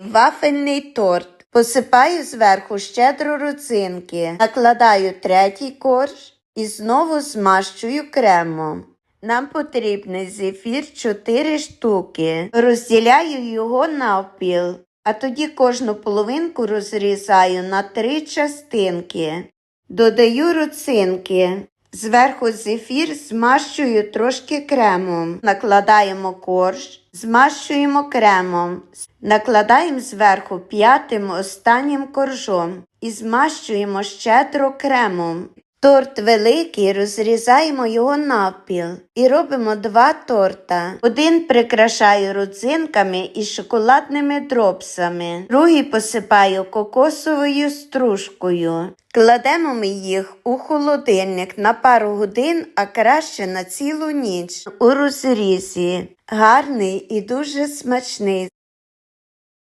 Вафельний торт. Посипаю зверху щедро родзинки, накладаю третій корж і знову змащую кремом. Нам потрібний зефір 4 штуки. Розділяю його навпіл, а тоді кожну половинку розрізаю на три частинки. Додаю родзинки. Зверху зефір змащую трошки кремом. Накладаємо корж, змащуємо кремом. Накладаємо зверху п'ятим останнім коржом і змащуємо щедро кремом. Торт великий, розрізаємо його навпіл і робимо два торта. Один прикрашаю родзинками і шоколадними дропсами, другий посипаю кокосовою стружкою. Кладемо ми їх у холодильник на пару годин, а краще на цілу ніч у розрізі. Гарний і дуже смачний.